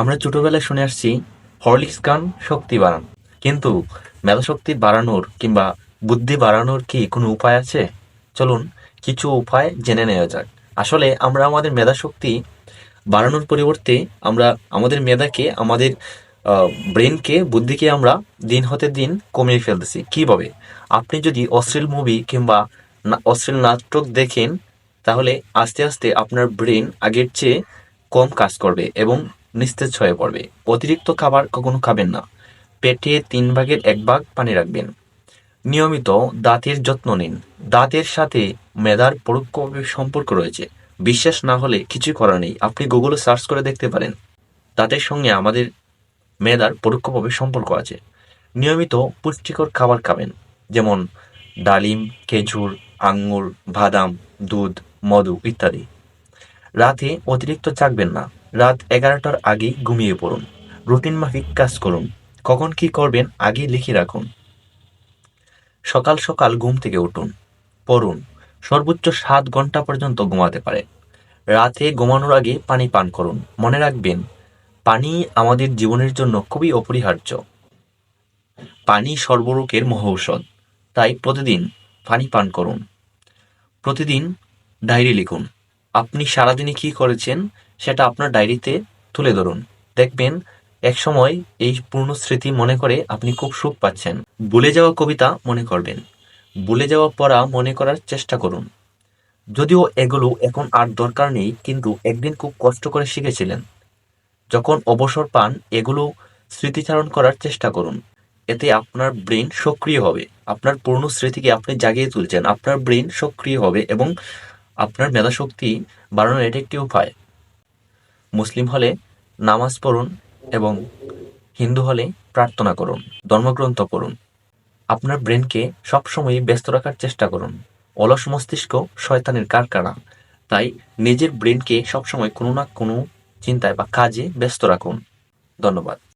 আমরা ছোটবেলায় শুনে আসছি, হরলিক্স খান শক্তি বাড়ান। কিন্তু মেধাশক্তি বাড়ানোর কিংবা বুদ্ধি বাড়ানোর কি কোনো উপায় আছে? চলুন কিছু উপায় জেনে নেওয়া যাক। আসলে আমরা আমাদের মেধাশক্তি বাড়ানোর পরিবর্তে আমরা আমাদের মেধাকে, আমাদের ব্রেনকে বুদ্ধিকে আমরা দিন হতে দিন কমিয়ে ফেলতেছি। কীভাবে? আপনি যদি অশ্লীল মুভি কিংবা অশ্লীল নাটক দেখেন, তাহলে আস্তে আস্তে আপনার ব্রেন আগের চেয়ে কম কাজ করবে এবং নিস্তেজ হয়ে পড়বে। অতিরিক্ত খাবার কখনো খাবেন না। পেটে তিন ভাগের এক ভাগ পানি রাখবেন। নিয়মিত দাঁতের যত্ন নিন। দাঁতের সাথে মেধার পরোক্ষভাবে সম্পর্ক রয়েছে। বিশ্বাস না হলে কিছুই করার নেই। আপনি গুগলে সার্চ করে দেখতে পারেন। দাঁতের সঙ্গে আমাদের মেধার পরোক্ষভাবে সম্পর্ক আছে। নিয়মিত পুষ্টিকর খাবার খাবেন। যেমন ডালিম, খেজুর, আঙ্গুর, বাদাম, দুধ, মধু ইত্যাদি। রাতে অতিরিক্ত জাগবেন না। রাত এগারোটার আগেই ঘুমিয়ে পড়ুন। রুটিন মাফিক কাজ করুন। কখন কি করবেন আগে লিখে রাখুন। সকাল সকাল ঘুম থেকে উঠুন। পড়ুন। সর্বোচ্চ সাত ঘণ্টা পর্যন্ত ঘুমাতে পারে। রাতে ঘুমানোর আগে পানি পান করুন। মনে রাখবেন, পানি আমাদের জীবনের জন্য খুবই অপরিহার্য। পানি সর্বরোগের মহৌষধ। তাই প্রতিদিন পানি পান করুন। প্রতিদিন ডায়েরি লিখুন। আপনি সারাদিনে কি করেছেন সেটা আপনার ডায়েরিতে তুলে ধরুন। দেখবেন এক সময় এই পূর্ণ স্মৃতি মনে করে আপনি খুব সুখ পাচ্ছেন। ভুলে যাওয়া কবিতা মনে করবেন। ভুলে যাওয়া পড়া মনে করার চেষ্টা করুন। যদিও এগুলো এখন আর দরকার নেই, কিন্তু একদিন খুব কষ্ট করে শিখেছিলেন। যখন অবসর পান, এগুলো স্মৃতিচারণ করার চেষ্টা করুন। এতে আপনার ব্রেন সক্রিয় হবে। আপনার পুরনো স্মৃতিকে আপনি জাগিয়ে তুলছেন। আপনার ব্রেন সক্রিয় হবে এবং আপনার মেধাশক্তি বাড়ানোর এটি একটি উপায়। মুসলিম হলে নামাজ পড়ুন এবং হিন্দু হলে প্রার্থনা করুন, ধর্মগ্রন্থ পড়ুন। আপনার ব্রেনকে সবসময় ব্যস্ত রাখার চেষ্টা করুন। অলস মস্তিষ্ক শয়তানের কারখানা। তাই নিজের ব্রেনকে সবসময় কোনো না কোনো চিন্তায় বা কাজে ব্যস্ত রাখুন। ধন্যবাদ।